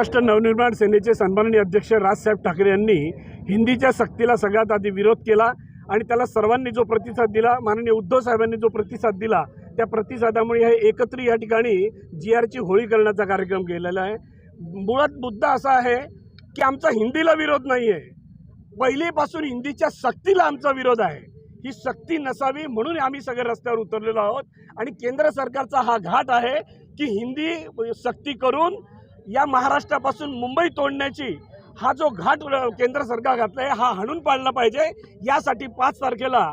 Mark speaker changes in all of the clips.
Speaker 1: महाराष्ट्र नवनिर्माण सेनेचे सन्माननीय अध्यक्ष राजसाहेब ठाकरे यांनी हिंदीच्या सक्तीला सगळ्यात आधी विरोध केला आणि त्याला सर्वांनी जो प्रतिसाद दिला माननीय उद्धव साहेबांनी जो प्रतिसाद दिला त्या प्रतिसादामुळे हे एकत्र या ठिकाणी जी आरची होळी करण्याचा कार्यक्रम केलेला आहे. मुळात मुद्दा असा आहे की आमचा हिंदीला विरोध नाही आहे पहिलीपासून हिंदीच्या सक्तीला आमचा विरोध आहे. ही सक्ती नसावी म्हणून आम्ही सगळे रस्त्यावर उतरलेलो आहोत आणि केंद्र सरकारचा हा घाट आहे की हिंदी सक्ती करून या महाराष्ट्रापासून मुंबई तोडण्याची हा जो घाट केंद्र सरकार घातला आहे हा हाणून पाडला पाहिजे. यासाठी पाच तारखेला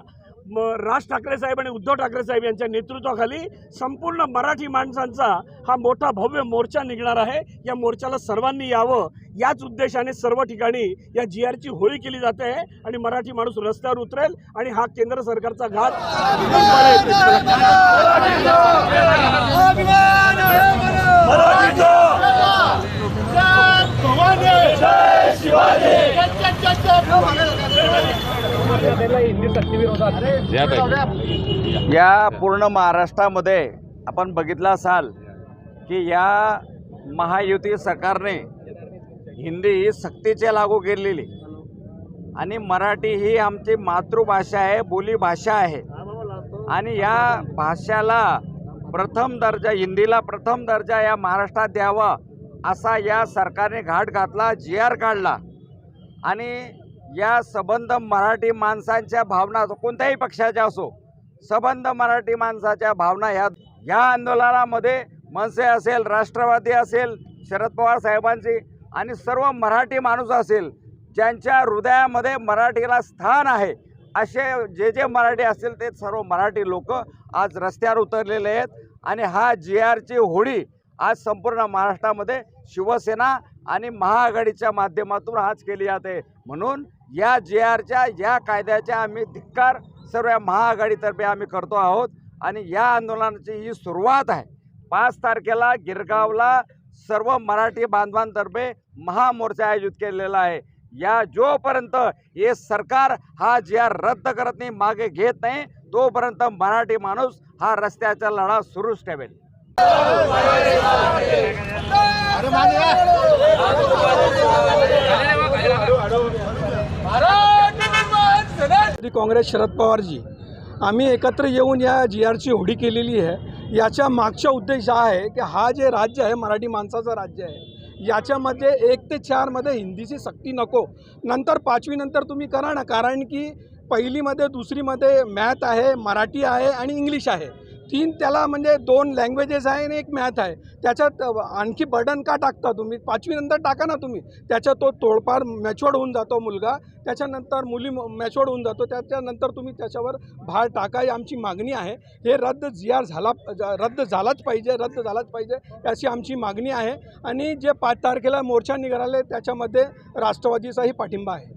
Speaker 1: राज ठाकरे साहेब आणि उद्धव ठाकरे साहेब यांच्या नेतृत्वाखाली संपूर्ण मराठी माणसांचा हा मोठा भव्य मोर्चा निघणार आहे. या मोर्चाला सर्वांनी यावं. याच उद्देशाने सर्व ठिकाणी या जी आरची होळी केली जाते आहे आणि मराठी माणूस रस्त्यावर उतरेल आणि हा केंद्र सरकारचा घात हाणून पाडेल.
Speaker 2: या पूर्ण महाराष्ट्रामध्ये आपण बघितलं असाल की या महायुती सरकारने हिंदी ही सक्तीचे लागू केलेली. आणि मराठी ही आमची मातृभाषा आहे बोलीभाषा आहे. आणि या भाषाला प्रथम दर्जा हिंदीला प्रथम दर्जा या महाराष्ट्रात द्यावा असा या सरकारने घाट घातला जी आर काढला. आणि या सबंध मराठी माणसांच्या भावना कोणत्याही पक्षाच्या असो सबंध मराठी माणसाच्या भावना ह्या ह्या आंदोलनामध्ये मनसे असेल राष्ट्रवादी असेल शरद पवार साहेबांची आणि सर्व मराठी माणूस असेल ज्यांच्या हृदयामध्ये मराठीला स्थान आहे असे जे जे मराठी असतील ते सर्व मराठी लोक आज रस्त्यावर उतरलेले आहेत आणि हा जी आरची होळी आज संपूर्ण महाराष्ट्रामध्ये शिवसेना आणि महाआघाडीच्या माध्यमातून आज केली जाते. म्हणून या जे आरच्या या कायद्याच्या आम्ही धिक्कार सर्व या महाआघाडीतर्फे आम्ही करतो आहोत. आणि या आंदोलनाची ही सुरुवात आहे. पाच तारखेला गिरगावला सर्व मराठी बांधवांतर्फे महामोर्चा आयोजित केलेला आहे. या जोपर्यंत हे सरकार हा जी आर रद्द करत नाही मागे घेत नाही तोपर्यंत मराठी माणूस हा रस्त्याचा लढा सुरूच ठेवेल.
Speaker 3: राष्ट्रवादी काँग्रेस शरद पवारजी आम्ही एकत्र येऊन या जी आरची होडी केलेली आहे. याच्या मागचा उद्देश हा आहे की हा जे राज्य आहे मराठी माणसाचं राज्य आहे याच्यामध्ये एक ते चारमध्ये हिंदीची सक्ती नको. नंतर पाचवीनंतर तुम्ही करा ना कारण की पहिलीमध्ये दुसरीमध्ये मॅथ आहे मराठी आहे आणि इंग्लिश आहे. तीन त्याला म्हणजे दोन लँग्वेजेस आहे आणि एक मॅथ आहे. त्याच्यात आणखी बर्डन का टाकता तुम्ही? पाचवीनंतर टाका ना तुम्ही. त्याच्यात तो तोडपार मॅच्युअर्ड होऊन जातो मुलगा. त्याच्यानंतर मुली मॅच्युअर्ड होऊन जातो. त्याच्यानंतर तुम्ही त्याच्यावर भार टाका ही आमची मागणी आहे. हे रद्द जी आर झाला ज- रद्द झालाच पाहिजे रद्द झालाच पाहिजे अशी आमची मागणी आहे. आणि जे पाच तारखेला मोर्चा निघाले त्याच्यामध्ये राष्ट्रवादीचाही पाठिंबा आहे.